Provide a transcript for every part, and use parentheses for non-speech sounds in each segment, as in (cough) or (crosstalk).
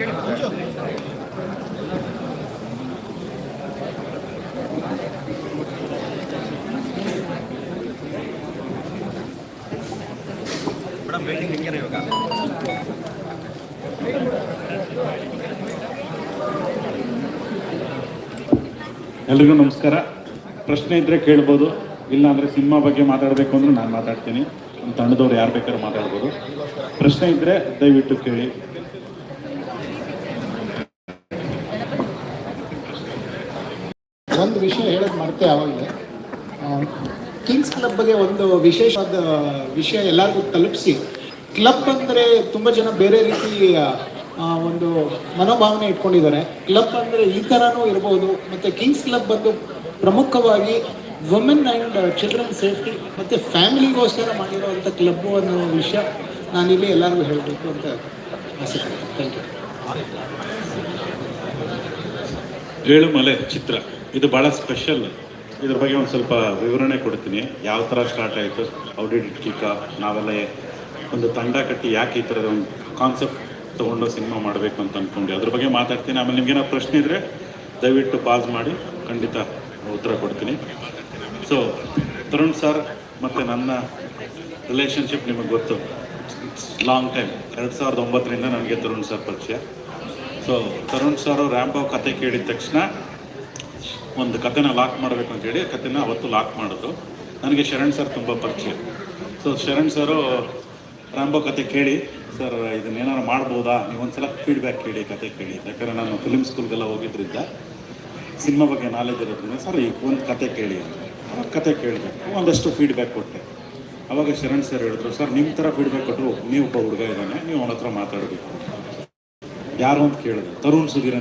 Madam waiting ಹೆಂಗೆ ಇವಾಗ. ಎಲ್ರಿಗೂ ನಮಸ್ಕಾರ. ಪ್ರಶ್ನೆ ಇದ್ದರೆ ಕೇಳ್ಬೋದು. ಇಲ್ಲ ಅಂದರೆ ಸಿನಿಮಾ ಬಗ್ಗೆ ಮಾತಾಡಬೇಕು ಅಂದ್ರೆ ನಾನು ಮಾತಾಡ್ತೀನಿ. ನಮ್ಮ ತಂಡದವ್ರು ಯಾರು ಬೇಕಾದ್ರೂ ಮಾತಾಡ್ಬೋದು. ಪ್ರಶ್ನೆ ಇದ್ದರೆ ದಯವಿಟ್ಟು ಕೇಳಿ. ಒಂದು ವಿಷಯ ಹೇಳೋದು ಮರ್ತೆ ಆವಾಗಲೇ ಕಿಂಗ್ಸ್ ಕ್ಲಬ್ ಬಗ್ಗೆ ಒಂದು ವಿಶೇಷವಾದ ವಿಷಯ ಎಲ್ಲರಿಗೂ ತಲುಪಿಸಿ. ಕ್ಲಬ್ ಅಂದರೆ ತುಂಬ ಜನ ಬೇರೆ ರೀತಿ ಒಂದು ಮನೋಭಾವನೆ ಇಟ್ಕೊಂಡಿದ್ದಾರೆ. ಕ್ಲಬ್ ಅಂದರೆ ಈ ಥರನೂ ಇರ್ಬೋದು, ಮತ್ತು ಕಿಂಗ್ಸ್ ಕ್ಲಬ್ ಬಂದು ಪ್ರಮುಖವಾಗಿ ವುಮೆನ್ ಆ್ಯಂಡ್ ಚಿಲ್ಡ್ರನ್ ಸೇಫ್ಟಿ ಮತ್ತು ಫ್ಯಾಮಿಲಿಗೋಸ್ಕರ ಮಾಡಿರೋವಂಥ ಕ್ಲಬ್ಬು ಅನ್ನೋ ವಿಷಯ ನಾನಿಲ್ಲಿ ಎಲ್ಲರಿಗೂ ಹೇಳಬೇಕು ಅಂತ ಆಸೆ ಥ್ಯಾಂಕ್ ಯು ಏಳುಮಲೆ ಚಿತ್ರ. ಇದು ಭಾಳ ಸ್ಪೆಷಲ್. ಇದ್ರ ಬಗ್ಗೆ ಒಂದು ಸ್ವಲ್ಪ ವಿವರಣೆ ಕೊಡ್ತೀನಿ. ಯಾವ ಥರ ಸ್ಟಾರ್ಟ್ ಆಯಿತು ಔಡಿಟ್ ಕಿಕ್ಕ ನಾವೆಲ್ಲ ಒಂದು ತಂಡ ಕಟ್ಟಿ ಯಾಕೆ ಈ ಥರದ ಒಂದು ಕಾನ್ಸೆಪ್ಟ್ ತೊಗೊಂಡು ಸಿನಿಮಾ ಮಾಡಬೇಕು ಅಂತ ಅಂದ್ಕೊಂಡು ಅದ್ರ ಬಗ್ಗೆ ಮಾತಾಡ್ತೀನಿ. ಆಮೇಲೆ ನಿಮ್ಗೇನೋ ಪ್ರಶ್ನೆ ಇದ್ದರೆ ದಯವಿಟ್ಟು ಪಾಸ್ ಮಾಡಿ, ಖಂಡಿತ ಉತ್ತರ ಕೊಡ್ತೀನಿ. ಸೊ ತರುಣ್ ಸರ್ ಮತ್ತು ನನ್ನ ರಿಲೇಷನ್ಶಿಪ್ ನಿಮಗೆ ಗೊತ್ತು. ಲಾಂಗ್ ಟೈಮ್ ಎರಡು ಸಾವಿರದ ಒಂಬತ್ತರಿಂದ ನನಗೆ ತರುಣ್ ಸರ್ ಪರಿಚಯ. ಸೊ ತರುಣ್ ಸರ್ ರ್ಯಾಂಪ್ ಕತೆ ಕೇಳಿದ ತಕ್ಷಣ ಒಂದು ಕತೆನ ಲಾಕ್ ಮಾಡಬೇಕು ಅಂತೇಳಿ ಕತೆನ ಅವತ್ತು ಲಾಕ್ ಮಾಡಿದ್ರು. ನನಗೆ ಶರಣ್ ಸರ್ ತುಂಬ ಪರಿಚಯ. ಸೊ ಶರಣ್ ಸರು ರಾಂಬೋ ಕತೆ ಕೇಳಿ, ಸರ್ ಇದನ್ನೇನಾರು ಮಾಡ್ಬೋದಾ? ನೀವು ಒಂದ್ಸಲ ಫೀಡ್ಬ್ಯಾಕ್ ಕೇಳಿ, ಕತೆ ಕೇಳಿ. ಯಾಕಂದರೆ ನಾನು ಫಿಲ್ಮ್ ಸ್ಕೂಲ್ಗೆಲ್ಲ ಹೋಗಿದ್ದರಿಂದ ಸಿನಿಮಾ ಬಗ್ಗೆ ನಾಲೆಜ್ ಇರೋದ್ರಿಂದ, ಸರ್ ಈಗ ಒಂದು ಕತೆ ಕೇಳಿ ಅಂತ. ಕತೆ ಕೇಳಿದೆ. ಒಂದಷ್ಟು ಫೀಡ್ಬ್ಯಾಕ್ ಕೊಟ್ಟೆ. ಅವಾಗ ಶರಣ್ ಸರ್ ಹೇಳಿದ್ರು, ಸರ್ ನಿಮ್ಮ ಥರ ಫೀಡ್ಬ್ಯಾಕ್ ಕೊಟ್ಟರು ನೀವು ಒಬ್ಬ ಹುಡುಗ ಇದ್ದಾನೆ, ನೀವು ಅವನ ಹತ್ರ ಮಾತಾಡಬೇಕು. ಯಾರು ಅಂತ ಕೇಳಿದ್ರು, ತರುಣ್ ಸುಧೀರ್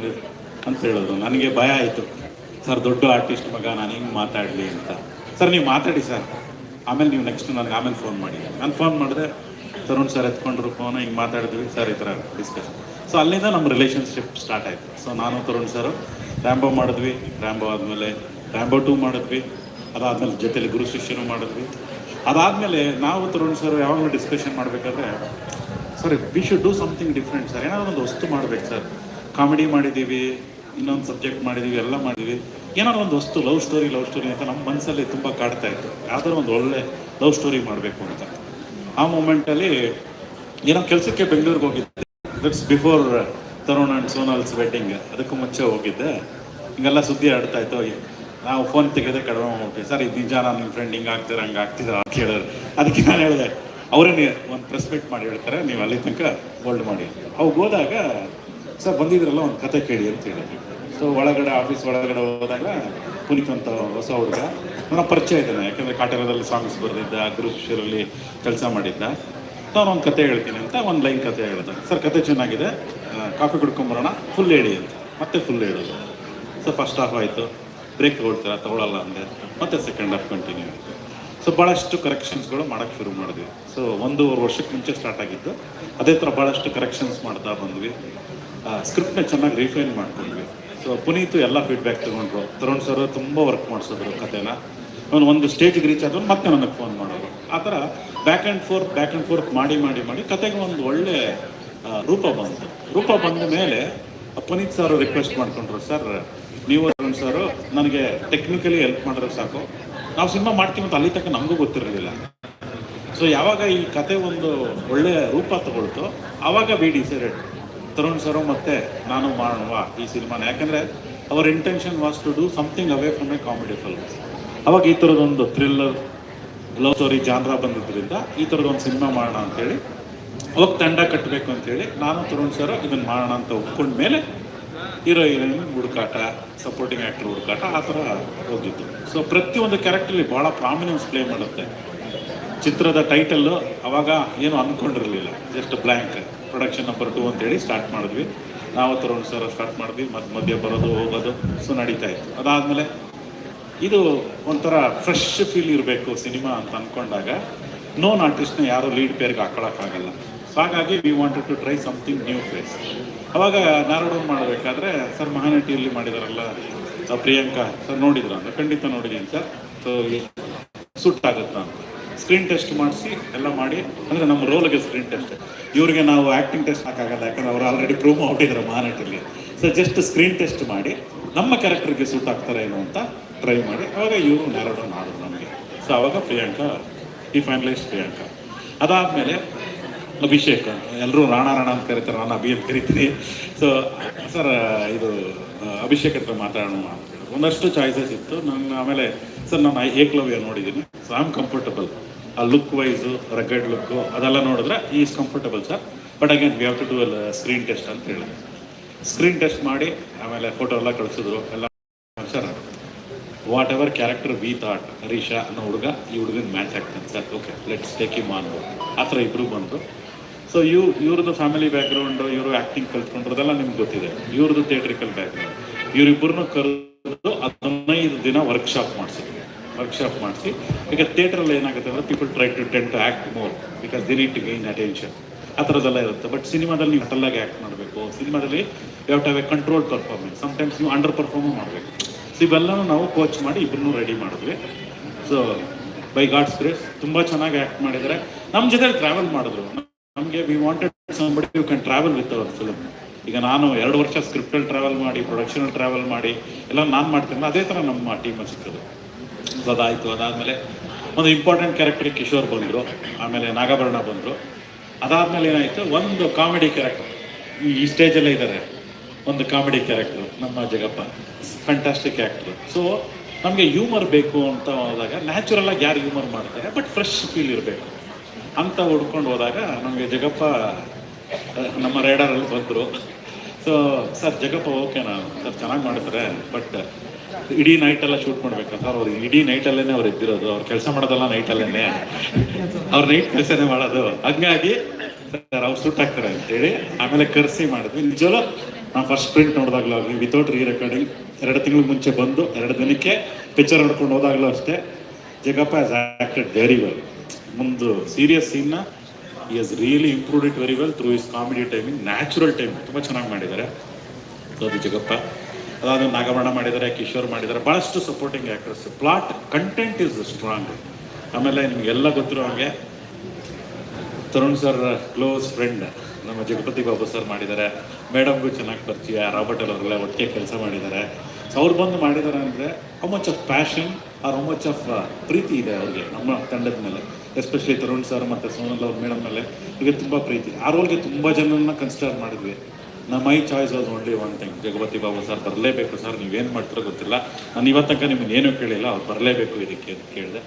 ಅಂತ ಹೇಳಿದ್ರು. ನನಗೆ ಭಯ ಆಯಿತು. ಸರ್, ದೊಡ್ಡ ಆರ್ಟಿಸ್ಟ್ ಮಗ, ನಾನು ಹೆಂಗೆ ಮಾತಾಡಲಿ ಅಂತ. ಸರ್, ನೀವು ಮಾತಾಡಿ ಸರ್. ಆಮೇಲೆ ನೀವು ನೆಕ್ಸ್ಟ್ ನನಗೆ ಆಮೇಲೆ ಫೋನ್ ಮಾಡಿ. ನಾನು ಫೋನ್ ಮಾಡಿದೆ ತರುಣ್ ಸರ್ ಎತ್ಕೊಂಡ್ರು ಫೋನ್ ಹಿಂಗೆ ಮಾತಾಡಿದ್ವಿ, ಸರ್ ಈ ಥರ ಡಿಸ್ಕಷನ್ ಸೊ ಅಲ್ಲಿಂದ ನಮ್ಮ ರಿಲೇಷನ್ಶಿಪ್ ಸ್ಟಾರ್ಟ್ ಆಯಿತು. ಸೊ ನಾನು ತರುಣ್ ಸರ್ ರ್ಯಾಂಬೋ ಮಾಡಿದ್ವಿ. ರ್ಯಾಂಬೋ ಆದಮೇಲೆ ರ್ಯಾಂಬೋ ಟೂ ಮಾಡಿದ್ವಿ. ಅದಾದಮೇಲೆ ಜೊತೆಲಿ ಗುರು ಶಿಷ್ಯನು ಮಾಡಿದ್ವಿ. ಅದಾದಮೇಲೆ ನಾವು ತರುಣ್ ಸರ್, ಯಾವಾಗಲೂ ಡಿಸ್ಕಷನ್ ಮಾಡಬೇಕಾದ್ರೆ, sir we should do something different sir. ಏನಾದರೂ ಒಂದು ವಸ್ತು ಮಾಡ್ಬೇಕು, ಸರ್. ಕಾಮಿಡಿ ಮಾಡಿದ್ದೀವಿ ಇನ್ನೊಂದು ಸಬ್ಜೆಕ್ಟ್ ಮಾಡಿದ್ದೀವಿ ಎಲ್ಲ ಮಾಡಿದ್ವಿ. ಏನಾದ್ರು ಒಂದು ವಸ್ತು ಲವ್ ಸ್ಟೋರಿ ಲವ್ ಸ್ಟೋರಿ ಅಂತ ನಮ್ಮ ಮನಸ್ಸಲ್ಲಿ ತುಂಬ ಕಾಡ್ತಾ ಇತ್ತು. ಯಾವ್ದಾದ್ರು ಒಂದು ಒಳ್ಳೆ ಲವ್ ಸ್ಟೋರಿ ಮಾಡಬೇಕು ಅಂತ. ಆ ಮೂಮೆಂಟಲ್ಲಿ ಏನೋ ಕೆಲಸಕ್ಕೆ ಬೆಂಗಳೂರಿಗೆ ಹೋಗಿದ್ದೆ. That's before Tarun and ಸೋನಾಲ್ಸ್ wedding ಅದಕ್ಕೂ ಮುಂಚೆ ಹೋಗಿದ್ದೆ. ಹಿಂಗೆಲ್ಲ ಸುದ್ದಿ ಆಡ್ತಾ ಇತ್ತು. ನಾವು ಫೋನ್ ತೆಗೆದೇ ಕಡಿಮೆ ಹೋಗ್ತೀವಿ ಸರ್, ಇದು ನಿಜ ನಾನು ನಿಮ್ಮ ಫ್ರೆಂಡ್ ಹಿಂಗೆ ಆಗ್ತೀರ, ಹಂಗೆ ಆಗ್ತಿದ್ರ ಅಂತ ಕೇಳಿದ್ರು. ಅದಕ್ಕೆ ನಾನು ಹೇಳಿದೆ ಅವರೇ ಒಂದು ಪ್ರೆಸ್ಪೆಕ್ಟ್ ಮಾಡಿ ಹೇಳ್ತಾರೆ. ನೀವು ಅಲ್ಲಿ ತನಕ ಹೋಲ್ಡ್ ಮಾಡಿ. ಅವಾಗ ಹೋದಾಗ, ಸರ್, ಬಂದಿದ್ರಲ್ಲ, ಒಂದು ಕತೆ ಕೇಳಿ ಅಂತ ಹೇಳಿದ್ರು. ಸೊ ಒಳಗಡೆ ಆಫೀಸ್ ಒಳಗಡೆ ಹೋದಾಗ ಪುನೀತ್ ಅಂತ ಹೊಸ ಹುಡುಗ. ನನ್ನ ಪರಿಚಯ ಇದ್ದಾನೆ, ಯಾಕಂದರೆ ಕಾಟೇರದಲ್ಲಿ ಸಾಂಗ್ಸ್ ಬರೆದಿದ್ದ ಗುರು ಅಲ್ಲಿ ಕೆಲಸ ಮಾಡಿದ್ದ. ನಾನು ಒಂದು ಕತೆ ಹೇಳ್ತೀನಿ ಅಂತ, ಒಂದು ಲೈನ್ ಕತೆ ಹೇಳಿದ. ಸರ್ ಕತೆ ಚೆನ್ನಾಗಿದೆ. ಕಾಫಿ ಕುಡ್ಕೊಂಬರೋಣ. ಫುಲ್ ಹೇಳಿ ಅಂತ. ಮತ್ತೆ ಫುಲ್ ಹೇಳೋದು. ಸೊ ಫಸ್ಟ್ ಹಾಫ್ ಆಯಿತು. ಬ್ರೇಕ್ ತಗೊಳ್ತೀರ? ತಗೊಳ್ಳಲ್ಲ ಅಂದೆ. ಮತ್ತೆ ಸೆಕೆಂಡ್ ಹಾಫ್ ಕಂಟಿನ್ಯೂ ಆಯಿತು. ಸೊ ಭಾಳಷ್ಟು ಕರೆಕ್ಷನ್ಸ್ಗಳು ಮಾಡೋಕ್ಕೆ ಶುರು ಮಾಡಿದ್ವಿ. ಸೊ ಒಂದೂವರೆ ವರ್ಷಕ್ಕೆ ಮುಂಚೆ ಸ್ಟಾರ್ಟ್ ಆಗಿದ್ದು, ಅದೇ ಥರ ಭಾಳಷ್ಟು ಕರೆಕ್ಷನ್ಸ್ ಮಾಡ್ತಾ ಬಂದ್ವಿ. ಸ್ಕ್ರಿಪ್ಟ್ನ ಚೆನ್ನಾಗಿ ರಿಫೈನ್ ಮಾಡ್ಕೊಂಡ್ವಿ. ಸೊ ಪುನೀತು ಎಲ್ಲ ಫೀಡ್ಬ್ಯಾಕ್ ತೊಗೊಂಡ್ರು. ತರುಣ್ ಸರ್ ತುಂಬ ವರ್ಕ್ ಮಾಡಿಸಿದ್ರು ಕಥೆನ. ಅವನು ಒಂದು ಸ್ಟೇಜಿಗೆ ರೀಚ್ ಆದ್ರು ಮತ್ತೆ ನನಗೆ ಫೋನ್ ಮಾಡೋರು. ಆ ಥರ back and forth back and forth ಮಾಡಿ ಮಾಡಿ ಮಾಡಿ ಕತೆಗೆ ಒಂದು ಒಳ್ಳೆ ರೂಪ ಬಂತು. ರೂಪ ಬಂದ ಮೇಲೆ ಪುನೀತ್ ಸರ್ ರಿಕ್ವೆಸ್ಟ್ ಮಾಡ್ಕೊಂಡ್ರು ಸರ್ ನೀವು ತರುಣ್ ಸರ್ ನನಗೆ ಟೆಕ್ನಿಕಲಿ ಹೆಲ್ಪ್ ಮಾಡಿದ್ರೆ ಸಾಕು. ನಾವು ಸಿನಿಮಾ ಮಾಡ್ತೀವಿ ಅಂತ ಅಲ್ಲಿ ತನಕ ನಮಗೂ ಗೊತ್ತಿರಲಿಲ್ಲ. ಸೊ ಯಾವಾಗ ಈ ಕತೆ ಒಂದು ಒಳ್ಳೆಯ ರೂಪ ತಗೊಳ್ತು ಆವಾಗ ವಿ ಡಿಸೈಡೆಡ್ ತರುಣ್ ಸರು ಮತ್ತೆ ನಾನು ಮಾಡೋಣವಾ ಈ ಸಿನಿಮಾನ. ಯಾಕಂದರೆ ಅವರ intention was to do something away from a comedy film ಅವಾಗ ಈ ಥರದೊಂದು ಥ್ರಿಲ್ಲರ್ ಲವ್ ಸ್ಟೋರಿ ಜಾನ್ರ ಬಂದಿದ್ದರಿಂದ ಈ ಥರದೊಂದು ಸಿನಿಮಾ ಮಾಡೋಣ ಅಂತೇಳಿ, ಅವಾಗ ತಂಡ ಕಟ್ಟಬೇಕು ಅಂತೇಳಿ ನಾನು ತರುಣ್ ಸರ್ ಇದನ್ನು ಮಾಡೋಣ ಅಂತ ಒಪ್ಕೊಂಡ ಮೇಲೆ ಹೀರೋ ಹೀರೋಯಿನ್ ಹುಡುಕಾಟ ಸಪೋರ್ಟಿಂಗ್ ಆ್ಯಕ್ಟರ್ ಹುಡುಕಾಟ ಆ ಥರ ಹೋಗಿದ್ದು ಸೊ ಪ್ರತಿಯೊಂದು ಕ್ಯಾರೆಕ್ಟ್ರಲ್ಲಿ ಭಾಳ ಪ್ರಾಮಿನೆನ್ಸ್ ಪ್ಲೇ ಮಾಡುತ್ತೆ. ಚಿತ್ರದ ಟೈಟಲ್ಲು ಅವಾಗ ಏನು ಅಂದ್ಕೊಂಡಿರಲಿಲ್ಲ just blank production number two ಅಂತೇಳಿ ಸ್ಟಾರ್ಟ್ ಮಾಡಿದ್ವಿ. ನಾವು ಒಂದು ಸ್ಟಾರ್ಟ್ ಮಾಡಿದ್ವಿ ಮತ್ತು ಮಧ್ಯ ಬರೋದು, ಹೋಗೋದು ಸೊ ನಡೀತಾ ಇತ್ತು. ಅದಾದಮೇಲೆ ಇದು ಒಂಥರ ಫ್ರೆಶ್ ಫೀಲ್ ಇರಬೇಕು ಸಿನಿಮಾ ಅಂತ ಅಂದ್ಕೊಂಡಾಗ ನೋನ್ ಆರ್ಟಿಸ್ಟ್ನ ಯಾರು ಲೀಡ್ ಪೇರ್ಗೆ ಸೊ ಹಾಗಾಗಿ we wanted to try something new face ಅವಾಗ ನಾರೋಡು ಮಾಡಬೇಕಾದ್ರೆ ಸರ್ ಮಹಾನಟಿಯಲ್ಲಿ ಮಾಡಿದಾರಲ್ಲ ಪ್ರಿಯಾಂಕಾ ಸರ್ ನೋಡಿದ್ರ ಅಂತ? ಖಂಡಿತ ನೋಡಿದ್ದೀನಿ ಸರ್. ಸೊ ಸುಟ್ಟಾಗುತ್ತಾ ಅಂತ. ಸ್ಕ್ರೀನ್ ಟೆಸ್ಟ್ ಮಾಡಿಸಿ, ಎಲ್ಲ ಮಾಡಿ, ಅಂದರೆ ನಮ್ಮ ರೋಲ್ಗೆ ಸ್ಕ್ರೀನ್ ಟೆಸ್ಟ್ ಇವರಿಗೆ ನಾವು ಆ್ಯಕ್ಟಿಂಗ್ ಟೆಸ್ಟ್ ಹಾಕಾಗಲ್ಲ, ಯಾಕಂದ್ರೆ ಅವರು ಆಲ್ರೆಡಿ ಪ್ರೂವ್ ಮಾಡಿದ್ದಾರೆ ಮಾನಟಲ್ಲಿ ಸೊ ಜಸ್ಟ್ ಸ್ಕ್ರೀನ್ ಟೆಸ್ಟ್ ಮಾಡಿ, ನಮ್ಮ ಕ್ಯಾರೆಕ್ಟರ್ಗೆ ಸೂಟ್ ಆಗ್ತಾರೆ ಏನು ಅಂತ ಟ್ರೈ ಮಾಡಿ ಅವಾಗ ಇವರು ನ್ಯಾರೋಡ ಮಾಡೋದು ನಮಗೆ. ಸೊ ಅವಾಗ ಪ್ರಿಯಾಂಕಾ ಈ ಫೈನಲೈಸ್ ಪ್ರಿಯಾಂಕಾ. ಅದಾದಮೇಲೆ ಅಭಿಷೇಕ್ ಎಲ್ಲರೂ ರಾಣ ರಾಣ ಅಂತ ಕರೀತಾರೆ ನಾನು ಅಭಿ ಅಂತ ಕರಿತೀನಿ ಸೊ ಸರ್, ಇದು, ಅಭಿಷೇಕ್ ಹತ್ರ ಮಾತಾಡೋಣ ಅಂತ. ಒಂದಷ್ಟು ಚಾಯ್ಸಸ್ ಇತ್ತು. ನಾನು, ಆಮೇಲೆ, ಸರ್, ನಾನು ಏಕ್ಲವ್ಯ ನೋಡಿದ್ದೀನಿ. ಸೊ ಐ ಆಮ್ ಕಂಫರ್ಟಬಲ್ ಆ ಲುಕ್ ವೈಸು ರಗಡ್ ಲುಕ್ಕು ಅದೆಲ್ಲ ನೋಡಿದ್ರೆ is comfortable sir but again we have to do screen test ಅಂತ ಹೇಳಿ. ಸ್ಕ್ರೀನ್ ಟೆಸ್ಟ್ ಮಾಡಿ, ಆಮೇಲೆ ಫೋಟೋ ಎಲ್ಲ ಕಳಿಸಿದ್ರು. ಎಲ್ಲ sir what character we thought Harisha ಅನ್ನೋ ಹುಡುಗ, ಈ ಹುಡುಗನ ಮ್ಯಾಚ್ ಆಗ್ತಾನೆ sir okay let's take him on ಆ ಥರ ಇಬ್ಬರು ಬಂದರು. ಸೊ ಇವ್, ಇವ್ರದ್ದು ಫ್ಯಾಮಿಲಿ ಬ್ಯಾಕ್ಗ್ರೌಂಡು ಇವರು ಆ್ಯಕ್ಟಿಂಗ್ ಕಲ್ತ್ಕೊಂಡ್ರದೆಲ್ಲ ನಿಮ್ಗೆ ಗೊತ್ತಿದೆ. ಇವ್ರದ್ದು ಥಿಯೇಟ್ರಿಕಲ್ ಬ್ಯಾಕ್ಗ್ರೌಂಡ್ ಇವರಿಬ್ಬರನ್ನು ಕರೆದು ಹದಿನೈದು ದಿನ ವರ್ಕ್ಶಾಪ್ ಮಾಡಿಸಿದ್ವಿ ವರ್ಕ್ಶಾಪ್ ಮಾಡಿಸಿ. ಈಗ ಥಿಯೇಟ್ರಲ್ಲಿ ಏನಾಗುತ್ತೆ ಅಂದರೆ people try to tend to act more because the need to gain attention ಆ ಥರದ್ದೆಲ್ಲ ಇರುತ್ತೆ. ಬಟ್ ಸಿನಿಮಾದಲ್ಲಿ ನೀವು ಟಲ್ಲಾಗಿ ಆ್ಯಕ್ಟ್ ಮಾಡಬೇಕು. ಸಿನಿಮಾದಲ್ಲಿ ಯಾವ type a control performance sometimes ನೀವು ಅಂಡರ್ ಪರ್ಫಾರ್ಮೂ ಮಾಡಬೇಕು. ಸೊ ಇವೆಲ್ಲನೂ ನಾವು ಕೋಚ್ ಮಾಡಿ ಇಬ್ಬರನ್ನೂ ರೆಡಿ ಮಾಡಿದ್ವಿ. ಸೊ ಬೈ ಗಾಡ್ಸ್ ಗ್ರೇಸ್ ತುಂಬ ಚೆನ್ನಾಗಿ ಆ್ಯಕ್ಟ್ ಮಾಡಿದರೆ ನಮ್ಮ ಜೊತೆ ಟ್ರಾವೆಲ್ ಮಾಡಿದ್ರು. ನಮಗೆ we wanted somebody you can travel with our film ಈಗ ನಾನು ಎರಡು ವರ್ಷ ಸ್ಕ್ರಿಪ್ಟಲ್ಲಿ ಟ್ರಾವೆಲ್ ಮಾಡಿ ಪ್ರೊಡಕ್ಷನಲ್ಲಿ ಟ್ರಾವೆಲ್ ಮಾಡಿ, ಎಲ್ಲ ನಾನು ಮಾಡ್ತೀನಿ ಅದೇ ಥರ ನಮ್ಮ ಟೀಮಲ್ಲಿ ಸಿಕ್ಕೋದು. ಅದಾಯಿತು ಅದಾದಮೇಲೆ ಒಂದು ಇಂಪಾರ್ಟೆಂಟ್ ಕ್ಯಾರೆಕ್ಟರ್ ಕಿಶೋರ್ ಬಂದರು, ಆಮೇಲೆ ನಾಗಾಭರಣ ಬಂದರು. ಅದಾದಮೇಲೆ ಏನಾಯಿತು, ಒಂದು ಕಾಮಿಡಿ ಕ್ಯಾರೆಕ್ಟರ್ ಈ ಸ್ಟೇಜಲ್ಲೇ ಇದ್ದಾರೆ. ಒಂದು ಕಾಮಿಡಿ ಕ್ಯಾರೆಕ್ಟರ್ ನಮ್ಮ ಜಗಪ್ಪ. ಫ್ಯಾಂಟಾಸ್ಟಿಕ್ ಆ್ಯಕ್ಟ್ರು ಸೊ ನಮಗೆ ಹ್ಯೂಮರ್ ಬೇಕು ಅಂತ ಹೋದಾಗ ನ್ಯಾಚುರಲ್ ಆಗಿ ಯಾರು ಹ್ಯೂಮರ್ ಮಾಡ್ತಾರೆ ಬಟ್ ಫ್ರೆಶ್ ಫೀಲ್ ಇರಬೇಕು. ಅಂತ ಹುಡ್ಕೊಂಡು ಹೋದಾಗ, ನಮಗೆ ಜಗಪ್ಪ ನಮ್ಮ ರೇಡರಲ್ಲಿ ಬಂದರು. ಸೊ ಸರ್, ಜಗಪ್ಪ ಓಕೆನಾ ಸರ್, ಚೆನ್ನಾಗಿ ಮಾಡ್ತಾರೆ ಬಟ್ ಇಡೀ ನೈಟೆಲ್ಲ ಶೂಟ್ ಮಾಡ್ಬೇಕಂತ. ಅವ್ರು ಇಡೀ ನೈಟಲ್ಲೇ ಅವ್ರು ಇದ್ದಿರೋದು ಅವ್ರು ಕೆಲಸ ಮಾಡೋದಲ್ಲ ನೈಟಲ್ಲೇ ಅವ್ರು ನೈಟ್ ಕೆಲಸನೇ ಮಾಡೋದು. ಹಂಗಾಗಿ ಸರ್, ಅವ್ರು ಶೂಟ್ ಆಗ್ತಾರೆ ಅಂತೇಳಿ ಆಮೇಲೆ ಕರೆಸಿ ಮಾಡಿದ್ವಿ. ನಿಜವಲ್ಲ ನಾವು ಫಸ್ಟ್ ಪ್ರಿಂಟ್ ನೋಡಿದಾಗಲೂ ಆಗಲಿ ವಿತೌಟ್ ರೀ ರೆಕಾರ್ಡಿಂಗ್ ಎರಡು ತಿಂಗಳ ಮುಂಚೆ ಬಂದು, ಎರಡು ದಿನಕ್ಕೆ ಪಿಕ್ಚರ್ ನೋಡ್ಕೊಂಡು ಹೋದಾಗಲೂ ಅಷ್ಟೇ. Jagappa as acted very well ಮುಂದು serious ಸೀನ್ನ he has really improved it very well through his comedy timing natural timing ತುಂಬ ಚೆನ್ನಾಗಿ ಮಾಡಿದ್ದಾರೆ. ಅದು ಜಗಪ್ಪ ಅದಾದ ನಾಗಮಣ ಮಾಡಿದ್ದಾರೆ, ಕಿಶೋರ್ ಮಾಡಿದ್ದಾರೆ ಭಾಳಷ್ಟು supporting actors plot content is strong ಆಮೇಲೆ ನಿಮಗೆಲ್ಲ ಗೊತ್ತಿರೋ ಹಾಗೆ, ತರುಣ್ ಸರ್ ಕ್ಲೋಸ್ ಫ್ರೆಂಡ್ ನಮ್ಮ ಜಗಪತಿ ಬಾಬು ಸರ್ ಮಾಡಿದ್ದಾರೆ. ಮೇಡಮ್ಗೂ ಚೆನ್ನಾಗಿ ಪರಿಚಯ ರಾಬರ್ಟ್ ಅವರೆಲ್ಲ ಒಟ್ಟಿಗೆ ಕೆಲಸ ಮಾಡಿದ್ದಾರೆ. ಸೊ ಅವ್ರು ಬಂದು ಮಾಡಿದ್ದಾರೆ ಅಂದರೆ how much of passion or how much of ಪ್ರೀತಿ ಇದೆ ಅವ್ರಿಗೆ, ನಮ್ಮ ತಂಡದ ಮೇಲೆ. ಎಸ್ಪೆಷಲಿ ತರುಣ್ ಸರ್ ಮತ್ತು ಸೋನಲ್ ಅವ್ರ ಮೇಡಮ್ ಮೇಲೆ ಇವರಿಗೆ ತುಂಬ ಪ್ರೀತಿ. ಆ ರೋಲ್ಗೆ ತುಂಬ ಜನರನ್ನ ಕನ್ಸಿಡರ್ ಮಾಡಿದ್ವಿ. ನಮ್ಮ my choice was only one thing Jagapathi Babu sir ಬರಲೇಬೇಕು ಸರ್ ನೀವೇನು ಮಾಡ್ತಾರೋ ಗೊತ್ತಿಲ್ಲ. ನಾನು ಇವತ್ತು ತನಕ ನಿಮ್ಮನ್ನು ಏನೂ ಕೇಳಿಲ್ಲ, ಅವ್ರು ಬರಲೇಬೇಕು ಇದಕ್ಕೆ ಅಂತ ಕೇಳಿದೆ.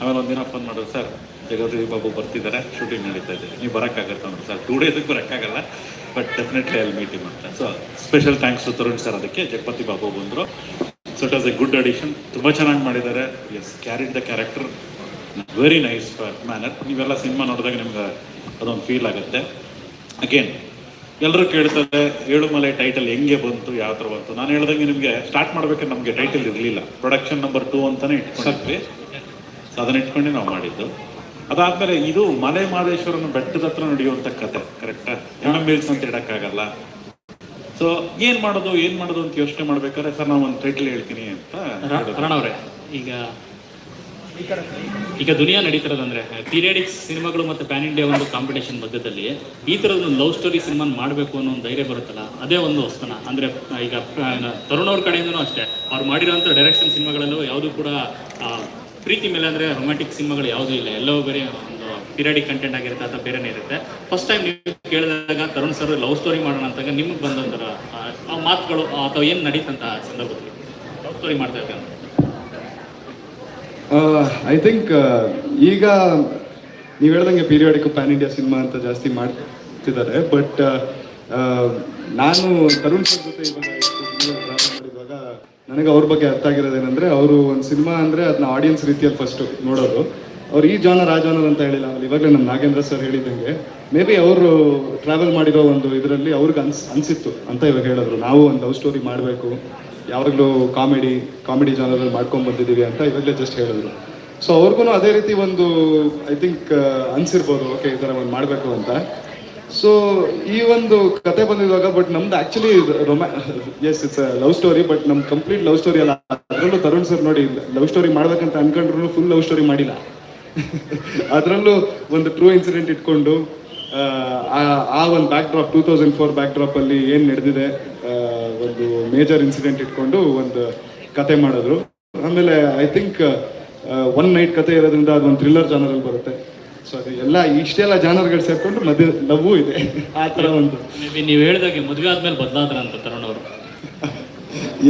ಆಮೇಲೆ ಒಂದಿನ ಫೋನ್ ಮಾಡೋದು ಸರ್ ಜಗಪತಿ ಬಾಬು ಬರ್ತಿದ್ದಾರೆ ಶೂಟಿಂಗ್ ನಡೀತಾ ಇದೆ. ನೀವು ಬರೋಕ್ಕಾಗತ್ತೆ? ಅಂದ್ರೆ, ಸರ್ ಟೂ ಡೇಸಿಗೆ ಬರೋಕ್ಕಾಗಲ್ಲ ಬಟ್ ಡೆಫಿನೆಟ್ಲಿ ಅಲ್ಲಿ ಮೀಟಿಂಗ್ ಮಾಡ್ತಾರೆ so special thanks to Tarun sir ಅದಕ್ಕೆ ಜಗಪತಿ ಬಾಬು ಬಂದರು. So it was a good addition ತುಂಬ ಚೆನ್ನಾಗಿ ಮಾಡಿದ್ದಾರೆ. Has carried the character very nice manner ನೀವೆಲ್ಲ ಸಿನಿಮಾ ನೋಡಿದಾಗ ನಿಮ್ಗೆ ಅದೊಂದು ಫೀಲ್ ಆಗುತ್ತೆ. ಅಗೇನ್ ಎಲ್ಲರೂ ಕೇಳ್ತಾರೆ ಏಳುಮಲೆ ಟೈಟಲ್ ಹೆಂಗೆ ಬಂತು ಯಾವ ಥರ ಬಂತು? ನಾನು ಹೇಳ್ದಂಗೆ ನಿಮಗೆ ಸ್ಟಾರ್ಟ್ ಮಾಡ್ಬೇಕಾದ್ರೆ ನಮಗೆ ಟೈಟಲ್ ಇರಲಿಲ್ಲ. ಪ್ರೊಡಕ್ಷನ್ ನಂಬರ್ ಟೂ ಅಂತಾನೆ ಇಟ್ಕೊಂಡಿದ್ವಿ. ಸೊ ಅದನ್ನ ಇಟ್ಕೊಂಡೆ ನಾವು ಮಾಡಿದ್ದು. ಅದಾದ್ಮೇಲೆ ಇದು ಮಲೆ ಮಾದೇಶ್ವರನ ಬೆಟ್ಟದ ಹತ್ರ ನಡೆಯುವಂಥ ಕತೆ ಕರೆಕ್ಟಾ ಎಂ ಎಂ ಬಿಲ್ಸ್ ಅಂತ ಇಡಕ್ಕಾಗಲ್ಲ ಸೊ ಏನ್ ಮಾಡೋದು ಏನ್ ಮಾಡೋದು ಅಂತ ಯೋಚನೆ ಮಾಡ್ಬೇಕಾದ್ರೆ ಸರ್ ನಾವು ಒಂದು ಟೈಟಲ್ ಹೇಳ್ತೀನಿ ಅಂತ. ಈಗ ಈಗ ದುನಿಯಾ ನಡೀತಿರೋದಂದ್ರೆ ಪೀರಿಯಡಿಕ್ಸ್ ಸಿನಿಮಾಗಳು ಮತ್ತು ಪ್ಯಾನ್ ಇಂಡಿಯಾ ಒಂದು ಕಾಂಪಿಟೇಷನ್ ಮಧ್ಯದಲ್ಲಿ ಈ ಥರದ ಒಂದು ಲವ್ ಸ್ಟೋರಿ ಸಿನಿಮಾ ಮಾಡಬೇಕು ಅನ್ನೋ ಒಂದು ಧೈರ್ಯ ಬರುತ್ತಲ್ಲ, ಅದೇ ಒಂದು ಹೊಸ್ತನ. ಅಂದರೆ ಈಗ ತರುಣ್ ಅವ್ರ ಕಡೆಯಿಂದನೂ ಅಷ್ಟೇ. ಅವ್ರು ಮಾಡಿರೋಂಥ ಡೈರೆಕ್ಷನ್ ಸಿನಿಮಾಗಳಲ್ಲೂ ಯಾವುದೂ ಕೂಡ ಪ್ರೀತಿ ಮೇಲೆ ಅಂದರೆ ರೊಮ್ಯಾಂಟಿಕ್ ಸಿನಿಮಾಗಳು ಯಾವುದೂ ಇಲ್ಲ. ಎಲ್ಲವೂ ಬೇರೆ ಒಂದು ಪೀರಿಯಡಿಕ್ ಕಂಟೆಂಟ್ ಆಗಿರುತ್ತೆ, ಅಥವಾ ಬೇರೆನೇ ಇರುತ್ತೆ. ಫಸ್ಟ್ ಟೈಮ್ ನೀವು ಕೇಳಿದಾಗ ತರುಣ್ ಸರ್ ಲವ್ ಸ್ಟೋರಿ ಮಾಡೋಣ ಅಂತಾಗ ನಿಮಗೆ ಬಂದಂತರ ಆ ಮಾತುಗಳು ಅಥವಾ ಏನು ನಡೀತಂತ ಸಂದರ್ಭದಲ್ಲಿ? ಲವ್ ಸ್ಟೋರಿ ಮಾಡ್ತಾ ಇರ್ತಾರೆ ಐ ಥಿಂಕ್ ಈಗ ನೀವು ಹೇಳ್ದಂಗೆ ಪೀರಿಯಾಡಿಕ್ ಪ್ಯಾನ್ ಇಂಡಿಯಾ ಸಿನಿಮಾ ಅಂತ ಜಾಸ್ತಿ ಮಾಡ್ತಿದ್ದಾರೆ, ಬಟ್ ನಾನು ತರುಣ್ ಸರ್ ಜೊತೆ ಇವಾಗ ಮಾಡಿದಾಗ ನನಗೆ ಅವ್ರ ಬಗ್ಗೆ ಅರ್ಥ ಆಗಿರೋದೇನೆಂದ್ರೆ ಅವರು ಒಂದು ಸಿನಿಮಾ ಅಂದರೆ ಅದನ್ನ ಆಡಿಯನ್ಸ್ ರೀತಿಯಲ್ಲಿ ಫಸ್ಟ್ ನೋಡೋದು. ಅವ್ರು ಈ ಜಾನರ್ ಆ ಜಾನರ್ ಅಂತ ಹೇಳಿಲ್ಲ, ಆಮೇಲೆ ಇವಾಗಲೇ ನಮ್ಮ ನಾಗೇಂದ್ರ ಸರ್ ಹೇಳಿದಂಗೆ ಮೇ ಬಿ ಅವರು ಟ್ರಾವೆಲ್ ಮಾಡಿರೋ ಒಂದು ಇದರಲ್ಲಿ ಅವ್ರಿಗೆ ಅನ್ಸ್, ಅನಿಸಿತ್ತು ಅಂತ ಇವಾಗ ಹೇಳಿದ್ರು. ನಾವು ಒಂದು ಲವ್ ಸ್ಟೋರಿ ಮಾಡಬೇಕು ಯಾವಾಗಲೂ ಕಾಮಿಡಿ ಕಾಮಿಡಿ ಜಾನರಲ್ಲಿ ಮಾಡ್ಕೊಂಡು ಬಂದಿದ್ದೀವಿ ಅಂತ ಇವಾಗಲೇ ಜಸ್ಟ್ ಹೇಳಿದ್ರು. ಸೊ ಅವ್ರಿಗೂ ಅದೇ ರೀತಿ ಒಂದು ಐ ಥಿಂಕ್ ಅನ್ಸಿರ್ಬೋದು ಓಕೆ ಈ ಥರ ಒಂದು ಮಾಡಬೇಕು ಅಂತ. ಸೊ ಈ ಒಂದು ಕತೆ ಬಂದಿರುವಾಗ ಬಟ್ ನಮ್ದು actually ರೊಮ್ಯಾ yes it's love story but ನಮ್ ಕಂಪ್ಲೀಟ್ ಲವ್ ಸ್ಟೋರಿ ಅಲ್ಲ. ಅದರಲ್ಲೂ ತರುಣ್ ಸರ್ ನೋಡಿ ಲವ್ ಸ್ಟೋರಿ ಮಾಡ್ಬೇಕಂತ ಅನ್ಕೊಂಡ್ರು ಫುಲ್ ಲವ್ ಸ್ಟೋರಿ ಮಾಡಿಲ್ಲ. (laughs) ಅದರಲ್ಲೂ ಒಂದು ಟ್ರೂ ಇನ್ಸಿಡೆಂಟ್ ಇಟ್ಕೊಂಡು ಆ, ಒಂದು backdrop two thousand four back ಡ್ರಾಪಲ್ಲಿ ಏನು ನಡೆದಿದೆ ಒಂದು ಮೇಜರ್ ಇನ್ಸಿಡೆಂಟ್ ಇಟ್ಕೊಂಡು ಒಂದು ಕತೆ ಮಾಡಿದ್ರು. ಆಮೇಲೆ ಐ ಥಿಂಕ್ ಒನ್ ನೈಟ್ ಕತೆ ಇರೋದ್ರಿಂದ ಅದು ಒಂದು ಥ್ರಿಲ್ಲರ್ ಜಾನರಲ್ಲಿ ಬರುತ್ತೆ. ಸೊ ಅದು ಎಲ್ಲ ಇಷ್ಟೆಲ್ಲ ಜಾನರ್ಗಳು ಸೇರ್ಕೊಂಡು ಮದುವೆ ಲವ್ ಇದೆ. ಆ ಥರ ಒಂದು. ನೀವು ಹೇಳಿದಾಗೆ ಮದುವೆ ಆದ್ಮೇಲೆ ಬದಲಾದ್ರ ಅಂತ ತರುಣ್ ಅವರು.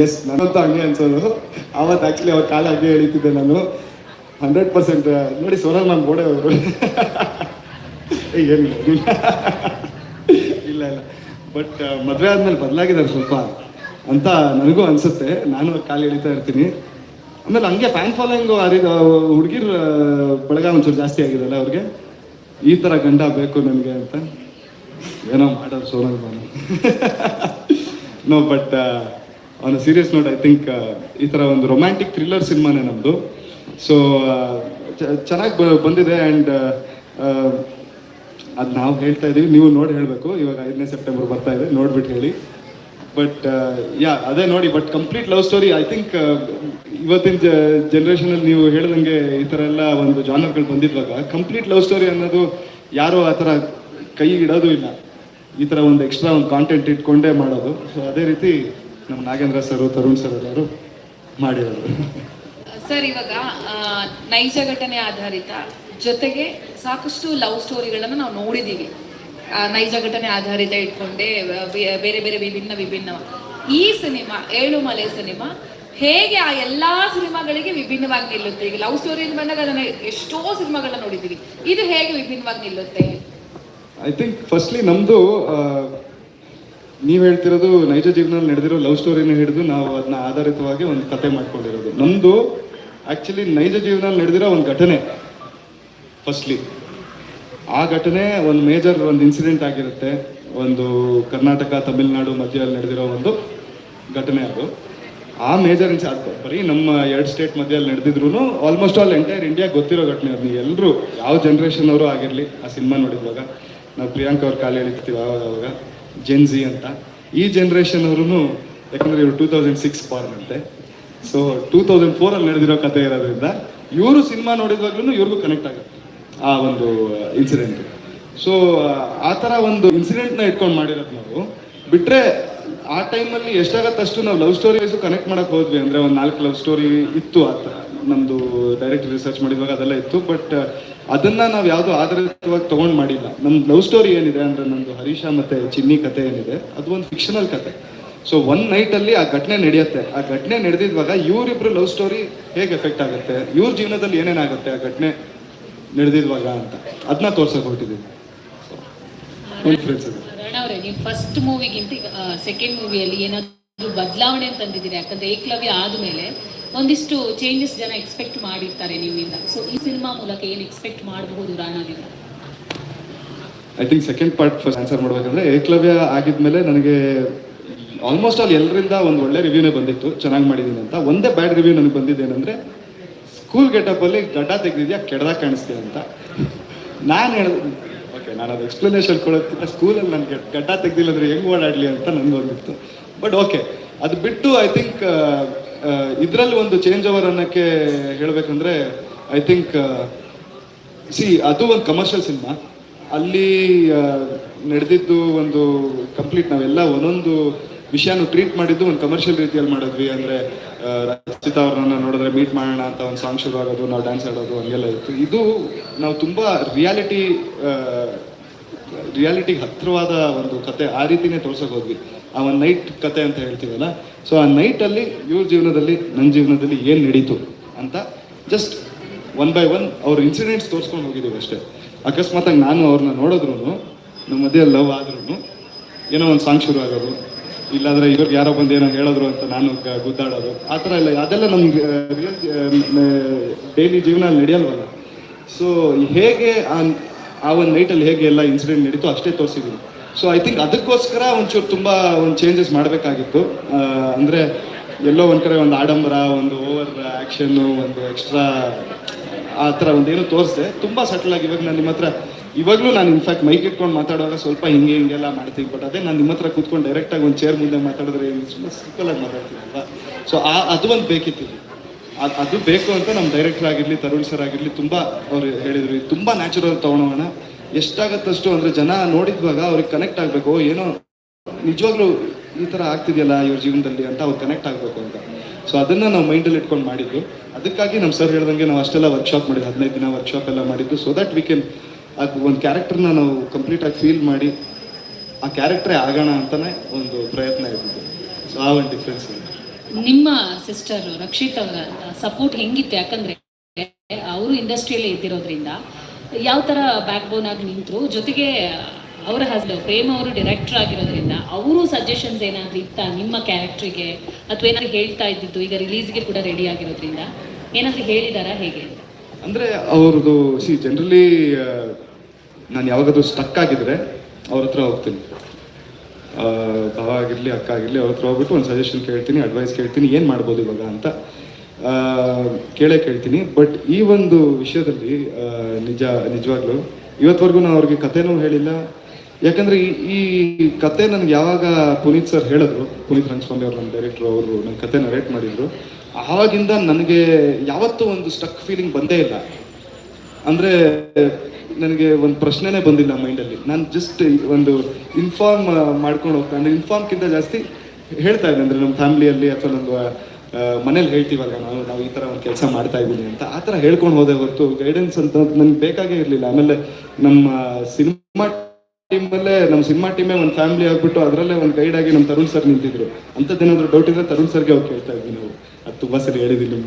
ಎಸ್ ನನ್ನಂತ ಹಂಗೆ ಅನ್ಸೋದು. ಆವತ್ತು ಆ್ಯಕ್ಚುಲಿ ಅವ್ರ ಕಾಲ ಹಂಗೆ ಎಳಿತಿದ್ದೆ ನಾನು. ಹಂಡ್ರೆಡ್ ಪರ್ಸೆಂಟ್ ನೋಡಿ ಸೋನಲ್ ಮ್ಯಾಮ್ ಗೋಡೆ ಅವರು. ಏನಿಲ್ಲ ಇಲ್ಲ. ಇಲ್ಲ ಬಟ್ ಮದುವೆ ಆದ್ಮೇಲೆ ಬದಲಾಗಿದ್ದಾರೆ ಸ್ವಲ್ಪ. ಅಂತ ನನಗೂ ಅನ್ಸುತ್ತೆ. ನಾನು ಕಾಲು ಎಳಿತಾ ಇರ್ತೀನಿ. ಆಮೇಲೆ ಹಂಗೆ ಫ್ಯಾನ್ ಫಾಲೋಯಿಂಗ್ ಅರಿದ ಹುಡುಗಿರ್ ಬಳಗ ಒಂಚೂರು ಜಾಸ್ತಿ ಆಗಿದೆಲ್ಲ ಅವ್ರಿಗೆ? ಈ ಥರ ಗಂಡ ಬೇಕು ನನಗೆ ಅಂತ. ಏನೋ ಮಾಡೋದು Sonal Banu. No but on serious note I think ಈ ಥರ ಒಂದು ರೊಮ್ಯಾಂಟಿಕ್ ಥ್ರಿಲ್ಲರ್ ಸಿನಿಮಾನೇ ನಮ್ಮದು ಸೊ ಚೆನ್ನಾಗಿ ಬಂದಿದೆ ಆ್ಯಂಡ್ ಅದು ನಾವು ಹೇಳ್ತಾ ಇದೀವಿ, ನೀವು ನೋಡಿ ಹೇಳಬೇಕು. ಇವಾಗ ಐದನೇ ಸೆಪ್ಟೆಂಬರ್ ಬರ್ತಾ ಇದೆ ನೋಡ್ಬಿಟ್ಟು ಹೇಳಿ. ಬಟ್ ಯಾ ಅದೇ ನೋಡಿ but complete love story I think ಇವತ್ತಿನ ಜನ್ರೇಷನಲ್ಲಿ ನೀವು ಹೇಳ್ದಂಗೆ ಈ ಥರ ಎಲ್ಲ ಒಂದು ಜಾನರ್ಗಳು ಬಂದಿದ್ವಾಗ ಕಂಪ್ಲೀಟ್ ಲವ್ ಸ್ಟೋರಿ ಅನ್ನೋದು ಯಾರು ಆ ಥರ ಕೈ ಇಡೋದು ಇಲ್ಲ. ಈ ಥರ ಒಂದು ಎಕ್ಸ್ಟ್ರಾ ಒಂದು ಕಾಂಟೆಂಟ್ ಇಟ್ಕೊಂಡೇ ಮಾಡೋದು. ಸೊ ಅದೇ ರೀತಿ ನಮ್ಮ ನಾಗೇಂದ್ರ ಸರ್, ತರುಣ್ ಸರ್ ಎಲ್ಲರೂ ಮಾಡಿರೋದು. (laughs) ಸರ್, ಇವಾಗ ನೈಜ ಘಟನೆ ಆಧಾರಿತ ಜೊತೆಗೆ ಸಾಕಷ್ಟು ಲವ್ ಸ್ಟೋರಿಗಳನ್ನು ನಾವು ನೋಡಿದ್ದೀವಿ ನೈಜ ಘಟನೆ ಆಧಾರಿತ ಇಟ್ಕೊಂಡೆ ಬೇರೆ ಬೇರೆ ವಿಭಿನ್ನ ವಿಭಿನ್ನ. ಈ ಸಿನಿಮಾ, ಏಳು ಮಲೆ ಸಿನಿಮಾ, ಹೇಗೆ ಆ ಎಲ್ಲಾ ಸಿನಿಮಾಗಳಿಗೆ ವಿಭಿನ್ನವಾಗಿ ನಿಲ್ಲುತ್ತೆ? ಈಗ ಲವ್ ಸ್ಟೋರಿ ಬಂದಾಗ ಅದನ್ನ ಎಷ್ಟೋ ಸಿನಿಮಾಗಳನ್ನ ನೋಡಿದ್ದೀವಿ ಇದು ಹೇಗೆ ವಿಭಿನ್ನವಾಗಿ ನಿಲ್ಲುತ್ತೆ? ಐ ಥಿಂಕ್ ಫಸ್ಟ್ಲಿ ನಮ್ದು ನೀವು ಹೇಳ್ತಿರೋದು ನೈಜ ಜೀವನದಲ್ಲಿ ನಡೆದಿರೋ ಲವ್ ಸ್ಟೋರಿನ ಹಿಡಿದು ನಾವು ಅದನ್ನ ಆಧಾರಿತವಾಗಿ ಒಂದು ಕತೆ ಮಾಡ್ಕೊಂಡಿರೋದು. ನಮ್ಮದು ಆ್ಯಕ್ಚುಲಿ ನೈಜ ಜೀವನದಲ್ಲಿ ನಡೆದಿರೋ ಒಂದು ಘಟನೆ. ಫಸ್ಟ್ಲಿ ಆ ಘಟನೆ ಒಂದು ಮೇಜರ್ ಒಂದು ಇನ್ಸಿಡೆಂಟ್ ಆಗಿರುತ್ತೆ. ಒಂದು ಕರ್ನಾಟಕ, ತಮಿಳುನಾಡು ಮಧ್ಯದಲ್ಲಿ ನಡೆದಿರೋ ಒಂದು ಘಟನೆ ಅದು. ಆ ಮೇಜರ್ ಇನ್ಸ್ ಬರೀ ನಮ್ಮ ಎರಡು ಸ್ಟೇಟ್ ಮಧ್ಯದಲ್ಲಿ ನಡೆದಿದ್ರು ಆಲ್ಮೋಸ್ಟ್ ಆಲ್ ಎಂಟೈರ್ ಇಂಡಿಯಾ ಗೊತ್ತಿರೋ ಘಟನೆ ಅದು. ಎಲ್ಲರೂ ಯಾವ ಜನ್ರೇಷನ್ ಅವರು ಆಗಿರಲಿ, ಆ ಸಿನಿಮಾ ನೋಡಿದ್ವಾಗ. ನಾವು ಪ್ರಿಯಾಂಕ್ ಅವ್ರ ಕಾಲು ಎಳಿತೀವಿ ಆವಾಗ ಅವಾಗ ಜೆನ್ಜಿ ಅಂತ. ಈ ಜನ್ರೇಷನ್ ಅವರು ಯಾಕಂದ್ರೆ ಇವರು ಟೂ ತೌಸಂಡ್ ಸಿಕ್ಸ್ ಬಾರ್ನ್ ಅಂತೆ. ಸೊ ಟೂ ತೌಸಂಡ್ ಫೋರಲ್ಲಿ ನಡೆದಿರೋ ಕತೆ ಇರೋದ್ರಿಂದ ಇವರು ಸಿನಿಮಾ ನೋಡಿದಾಗ್ಲೂ ಇವ್ರಿಗೂ ಕನೆಕ್ಟ್ ಆಗುತ್ತೆ ಆ ಒಂದು ಇನ್ಸಿಡೆಂಟ್ ಸೊ ಆ ಥರ ಒಂದು ಇನ್ಸಿಡೆಂಟ್ನ ಇಟ್ಕೊಂಡು ಮಾಡಿರೋದು ನಾವು. ಬಿಟ್ಟರೆ ಆ ಟೈಮಲ್ಲಿ ಎಷ್ಟಾಗತ್ತಷ್ಟು ನಾವು ಲವ್ ಸ್ಟೋರೀಸು ಕನೆಕ್ಟ್ ಮಾಡೋಕೆ ಹೋದ್ವಿ. ಅಂದರೆ ಒಂದು ನಾಲ್ಕು ಲವ್ ಸ್ಟೋರಿ ಇತ್ತು ಆ ಥರ. ನಮ್ಮದು ಡೈರೆಕ್ಟ್ ರಿಸರ್ಚ್ ಮಾಡಿದ್ವಾಗ ಅದೆಲ್ಲ ಇತ್ತು. ಬಟ್ ಅದನ್ನು ನಾವು ಯಾವುದೋ ಆಧಾರಿತವಾಗಿ ತೊಗೊಂಡು ಮಾಡಿಲ್ಲ. ನಮ್ಮ ಲವ್ ಸ್ಟೋರಿ ಏನಿದೆ ಅಂದರೆ ನಮ್ಮದು ಹರೀಶಾ ಮತ್ತು ಚಿನ್ನಿ ಕತೆ ಏನಿದೆ. ಅದು ಒಂದು ಫಿಕ್ಷನಲ್ ಕತೆ ಸೊ ಒನ್ ನೈಟಲ್ಲಿ ಆ ಘಟನೆ ನಡೆಯುತ್ತೆ. ಆ ಘಟನೆ ನಡೆದಿದ್ವಾಗ ಇವರಿಬ್ರು ಲವ್ ಸ್ಟೋರಿ ಹೇಗೆ ಎಫೆಕ್ಟ್ ಆಗುತ್ತೆ? ಇವ್ರ ಜೀವನದಲ್ಲಿ ಏನೇನಾಗುತ್ತೆ ಆ ಘಟನೆ ನಡೆದಿದ್ವಾಗ ಅಂತ? ಅದನ್ನ ತೋರ್ಸಕ್ ಅವರೇ ನೀವು ಫಸ್ಟ್ ಮೂವಿಗಿಂತ ಸೆಕೆಂಡ್ ಮೂವಿಯಲ್ಲಿ ಏನಾದರೂ ಬದಲಾವಣೆ ತಂದಿದ್ದೀರಿ ಯಾಕಂದ್ರೆ ಏಕಲವ್ಯ ಆದಮೇಲೆ ಒಂದಿಷ್ಟು ಚೇಂಜಸ್ ಜನ ಎಕ್ಸ್ಪೆಕ್ಟ್ ಮಾಡಿರ್ತಾರೆ ನಿಮ್ಮಿಂದ. ಸೊ ಈ ಸಿನಿಮಾ ಮೂಲಕ ಏನು ಎಕ್ಸ್ಪೆಕ್ಟ್ ಮಾಡಬಹುದು ರಾಣದಿಂದ I think second part first answer ಮಾಡ್ಬೇಕಂದ್ರೆ ಏಕಲವ್ಯ ಆಗಿದ್ಮೇಲೆ ನನಗೆ ಆಲ್ಮೋಸ್ಟ್ ಆಲ್ ಎಲ್ಲರಿಂದ ಒಂದು ಒಳ್ಳೆ ರಿವ್ಯೂನೇ ಬಂದಿತ್ತು, ಚೆನ್ನಾಗಿ ಮಾಡಿದ್ದೀನಿ ಅಂತ. ಒಂದೇ ಬ್ಯಾಡ್ ರಿವ್ಯೂ ನನಗೆ ಬಂದಿದ್ದೇನೆಂದರೆ ಸ್ಕೂಲ್ ಗೆಟಪ್ಪಲ್ಲಿ ಗಡ್ಡ ತೆಗೆದಿದ್ಯಾ, ಕೆಡ್ದಾಗ ಕಾಣಿಸ್ತೀಯ ಅಂತ. ನಾನು ಹೇಳಿದೆ ಓಕೆ ನಾನು ಅದು ಎಕ್ಸ್ಪ್ಲನೇಷನ್ ಕೊಡೋದಕ್ಕಿಂತ ಸ್ಕೂಲಲ್ಲಿ ನನಗೆ ಗಡ್ಡ ತೆಗ್ದಿಲ್ಲ ಅಂದರೆ ಹೆಂಗೆ ಓಡಾಡಲಿ ಅಂತ ನನಗೆ ಬಂದಿತ್ತು. ಬಟ್ ಓಕೆ ಅದು ಬಿಟ್ಟು ಐ ಥಿಂಕ್ ಇದರಲ್ಲಿ ಒಂದು ಚೇಂಜ್ ಓವರ್ ಅನ್ನೋಕ್ಕೆ ಹೇಳಬೇಕಂದ್ರೆ ಐ ಥಿಂಕ್ ಸಿ ಅದು ಒಂದು ಕಮರ್ಷಿಯಲ್ ಸಿನಿಮಾ ಅಲ್ಲಿ ನಡೆದಿದ್ದು ಒಂದು ಕಂಪ್ಲೀಟ್ ನಾವೆಲ್ಲ ಒಂದೊಂದು ವಿಷಯನೂ ಟ್ರೀಟ್ ಮಾಡಿದ್ದು ಒಂದು ಕಮರ್ಷಿಯಲ್ ರೀತಿಯಲ್ಲಿ ಮಾಡಿದ್ವಿ ಅಂದರೆ ರಚಿತಾ ಅವ್ರನ್ನ ನೋಡಿದ್ರೆ ಮೀಟ್ ಮಾಡೋಣ ಅಂತ ಒಂದು ಸಾಂಗ್ ಶುರು ಆಗೋದು, ನಾವು ಡ್ಯಾನ್ಸ್ ಆಡೋದು ಹಂಗೆಲ್ಲ ಇತ್ತು. ಇದು ನಾವು ತುಂಬ ರಿಯಾಲಿಟಿ ರಿಯಾಲಿಟಿ ಹತ್ತಿರವಾದ ಒಂದು ಕತೆ ಆ ರೀತಿನೇ ತೋರ್ಸೋಕೆ ಹೋದ್ವಿ. ಆ ಒಂದು ನೈಟ್ ಕತೆ ಅಂತ ಹೇಳ್ತೀವಲ್ಲ ಸೊ ಆ ನೈಟಲ್ಲಿ ಇವ್ರ ಜೀವನದಲ್ಲಿ ನನ್ನ ಜೀವನದಲ್ಲಿ ಏನು ನಡೀತು ಅಂತ ಜಸ್ಟ್ ಒನ್ ಬೈ ಒನ್ ಅವ್ರ ಇನ್ಸಿಡೆಂಟ್ಸ್ ತೋರಿಸ್ಕೊಂಡು ಹೋಗಿದ್ದೀವಿ ಅಷ್ಟೇ. ಅಕಸ್ಮಾತಾಗಿ ನಾನು ಅವ್ರನ್ನ ನೋಡಿದ್ರು ನಮ್ಮ ಮಧ್ಯೆ ಲವ್ ಆದ್ರೂ ಏನೋ ಒಂದು ಸಾಂಗ್ ಶುರು ಆಗೋದು ಇಲ್ಲಾಂದ್ರೆ ಇವ್ರಿಗೆ ಯಾರೋ ಬಂದು ಏನೋ ಹೇಳಿದ್ರು ಅಂತ ನಾನು ಗುದ್ದಾಡೋದು. ಆ ಥರ ಇಲ್ಲ ಅದೆಲ್ಲ ನಮ್ಗೆ ಡೈಲಿ ಜೀವನ ನಡೆಯಲ್ವಲ್ಲ. ಸೊ ಹೇಗೆ ಆ ಒಂದು ನೈಟಲ್ಲಿ ಹೇಗೆ ಎಲ್ಲ ಇನ್ಸಿಡೆಂಟ್ ನಡೀತು ಅಷ್ಟೇ ತೋರಿಸಿದ್ದೀನಿ ಸೊ ಐ ಥಿಂಕ್ ಅದಕ್ಕೋಸ್ಕರ ಒಂಚೂರು ತುಂಬ ಒಂದು ಚೇಂಜಸ್ ಮಾಡಬೇಕಾಗಿತ್ತು. ಅಂದರೆ ಎಲ್ಲೋ ಒಂದು ಕಡೆ ಒಂದು ಆಡಂಬರ, ಒಂದು ಓವರ್ ಆ್ಯಕ್ಷನ್ನು ಒಂದು ಎಕ್ಸ್ಟ್ರಾ ಆ ಥರ ಒಂದೇನು ತೋರಿಸಿದೆ. ತುಂಬ ಸಟಲ್ ಆಗಿ ಇವಾಗ ನಾನು ನಿಮ್ಮ ಹತ್ರ ಇವಾಗಲೂ ನಾನು ಇನ್ಫ್ಯಾಕ್ಟ್ ಮೈಕ್ ಇಟ್ಕೊಂಡು ಮಾತಾಡುವಾಗ ಸ್ವಲ್ಪ ಹಿಂಗೆ ಹಿಂಗೆಲ್ಲ ಮಾಡ್ತೀನಿ ಬಟ್ ಅದೇ ನಾನು ನಿಮ್ಮ ಹತ್ರ ಕೂತ್ಕೊಂಡು ಡೈರೆಕ್ಟಾಗಿ ಒಂದು ಚೇರ್ ಮುಂದೆ ಮಾತಾಡಿದ್ರೆ ಸುಮ್ಮನೆ ಸಿಂಪಲ್ ಆಗಿ ಮಾತಾಡ್ತೀನಿ ಅಲ್ವಾ ಸೊ ಆ, ಅದು ಒಂದು ಬೇಕಿತ್ತು. ಅದು ಅದು ಬೇಕು ಅಂತ ನಮ್ಮ ಡೈರೆಕ್ಟರ್ ಆಗಿರಲಿ, ತರುಣ್ ಸರ್ ಆಗಿರಲಿ, ತುಂಬ ಅವ್ರು ಹೇಳಿದ್ರು ತುಂಬ ನ್ಯಾಚುರಲ್ ತೊಗೊಳೋಣ ಎಷ್ಟಾಗತ್ತಷ್ಟು ಅಂದರೆ ಜನ ನೋಡಿದ್ವಾಗ ಅವ್ರಿಗೆ ಕನೆಕ್ಟ್ ಆಗಬೇಕು ಏನೋ ನಿಜವಾಗ್ಲೂ ಈ ಥರ ಆಗ್ತಿದೆಯಲ್ಲ ಇವ್ರ ಜೀವನದಲ್ಲಿ ಅಂತ ಅವ್ರು ಕನೆಕ್ಟ್ ಆಗಬೇಕು ಅಂತ. ಸೊ ಅದನ್ನು ನಾವು ಮೈಂಡಲ್ಲಿ ಇಟ್ಕೊಂಡು ಮಾಡಿದ್ದು. ಅದಕ್ಕಾಗಿ ನಮ್ಮ ಸರ್ ಹೇಳ್ದಂಗೆ ನಾವು ಅಷ್ಟೆಲ್ಲ ವರ್ಕ್ಶಾಪ್ ಮಾಡಿದ್ದು, ಹದಿನೈದು ದಿನ ವರ್ಕ್ಶಾಪ್ ಎಲ್ಲ ಮಾಡಿದ್ದು ಸೊ ದಟ್ ವಿ ಕೆನ್ ಅದು ಒಂದು ಕ್ಯಾರೆಕ್ಟರ್ನ ನಾವು ಕಂಪ್ಲೀಟಾಗಿ ಫೀಲ್ ಮಾಡಿ ಆ ಕ್ಯಾರೆಕ್ಟ್ರೇ ಆಗೋಣ ಅಂತಲೇ ಒಂದು ಪ್ರಯತ್ನ ಇರ್ತಿತ್ತು. ಸೊ ಆ ಒಂದು ಡಿಫ್ರೆನ್ಸ್ ನಿಮ್ಮ ಸಿಸ್ಟರ್ ರಕ್ಷಿತ್ ಅವರ ಸಪೋರ್ಟ್ ಹೆಂಗಿತ್ತು? ಯಾಕಂದ್ರೆ ಅವರು ಇಂಡಸ್ಟ್ರಿಯಲ್ಲಿ ಇದ್ದಿರೋದ್ರಿಂದ ಯಾವ ಥರ ಬ್ಯಾಕ್ ಬೋನ್ ಆಗಿ ನಿಂತರು? ಜೊತೆಗೆ ಅವರ ಹಸ್ಬೆಂಡ್ ಪ್ರೇಮ್ ಅವರು ಡೈರೆಕ್ಟರ್ ಆಗಿರೋದ್ರಿಂದ ಅವರು ಸಜೆಷನ್ಸ್ ಏನಾದರೂ ಇತ್ತ ನಿಮ್ಮ ಕ್ಯಾರೆಕ್ಟ್ರಿಗೆ ಅಥವಾ ಏನಾದ್ರು ಹೇಳ್ತಾ ಇದ್ದಿದ್ದು ಈಗ ರಿಲೀಸ್ಗೆ ಕೂಡ ರೆಡಿ ಆಗಿರೋದ್ರಿಂದ? ಏನಾದರೂ ಹೇಳಿದಾರಾ ಹೇಗೆ ಅಂದರೆ ಅವ್ರದ್ದು ಸಿ ಜನರಲಿ ನಾನು ಯಾವಾಗಾದ್ರೂ ಸ್ಟಕ್ ಆಗಿದ್ರೆ ಅವ್ರ ಹತ್ರ ಹೋಗ್ತೀನಿ. ಭಾವ ಆಗಿರಲಿ, ಅಕ್ಕ ಆಗಿರಲಿ, ಅವ್ರ ಹತ್ರ ಹೋಗ್ಬಿಟ್ಟು ಒಂದು ಸಜೆಷನ್ ಕೇಳ್ತೀನಿ ಅಡ್ವೈಸ್ ಕೇಳ್ತೀನಿ, ಏನು ಮಾಡ್ಬೋದು ಇವಾಗ ಅಂತ. ಕೇಳೇ ಕೇಳ್ತೀನಿ. ಬಟ್ ಈ ಒಂದು ವಿಷಯದಲ್ಲಿ ನಿಜ, ನಿಜವಾಗ್ಲೂ ಇವತ್ತವರೆಗೂ ನಾನು ಅವ್ರಿಗೆ ಕಥೆನೂ ಹೇಳಿಲ್ಲ. ಯಾಕಂದ್ರೆ ಈ ಈ ಕತೆ ನನಗೆ ಯಾವಾಗ ಪುನೀತ್ ಸರ್ ಹೇಳಿದ್ರು, ಪುನೀತ್ ರಂಗಸ್ವಾಮಿ ಅವರು ನಮ್ಮ ಡೈರೆಕ್ಟ್ರು ಅವರು ನನ್ನ ಕತೆ ನರೇಟ್ ಮಾಡಿದ್ರು, ಆವಾಗಿಂದ ನನಗೆ ಯಾವತ್ತೂ ಒಂದು ಸ್ಟಕ್ ಫೀಲಿಂಗ್ ಬಂದೇ ಇಲ್ಲ. ಅಂದರೆ ನನಗೆ ಒಂದು ಪ್ರಶ್ನೆನೇ ಬಂದಿಲ್ಲ ಮೈಂಡಲ್ಲಿ ನಾನು ಜಸ್ಟ್ ಒಂದು ಇನ್ಫಾರ್ಮ್ ಮಾಡ್ಕೊಂಡು ಹೋಗ್ತಾ ಅಂದರೆ ಇನ್ಫಾರ್ಮ್ಗಿಂತ ಜಾಸ್ತಿ ಹೇಳ್ತಾ ಇದ್ದೆ ಅಂದರೆ ನಮ್ಮ ಫ್ಯಾಮಿಲಿಯಲ್ಲಿ ಅಥವಾ ನಮ್ಮ ಮನೇಲಿ ಹೇಳ್ತೀವಲ್ಲ ನಾವು? ನಾವು ಈ ಥರ ಒಂದು ಕೆಲಸ ಮಾಡ್ತಾ ಇದ್ದೀನಿ ಅಂತ. ಆ ಥರ ಹೇಳ್ಕೊಂಡು ಹೋದೆ ಹೊರತು ಗೈಡೆನ್ಸ್ ಅಂತ ನನಗೆ ಬೇಕಾಗೇ ಇರಲಿಲ್ಲ. ಆಮೇಲೆ ನಮ್ಮ ಸಿನಿಮಾ ಟೀಮಲ್ಲೇ ನಮ್ಮ ಸಿನಿಮಾ ಟೀಮೇ ಒಂದು ಫ್ಯಾಮಿಲಿ ಆಗಿಬಿಟ್ಟು ಅದರಲ್ಲೇ ಒಂದು ಗೈಡ್ ಆಗಿ ನಮ್ಮ ತರುಣ್ ಸರ್ ನಿಂತಿದ್ರು. ಅಂಥದ್ದೇನಾದರೂ ಡೌಟ್ ಇದ್ದರೆ ತರುಣ್ ಸರ್ಗೆ ಅವ್ರು ಕೇಳ್ತಾ ಇದ್ವಿ ನಾವು. ಅದು ತುಂಬ ಸರಿ ಹೇಳಿದ್ದೀನಿ.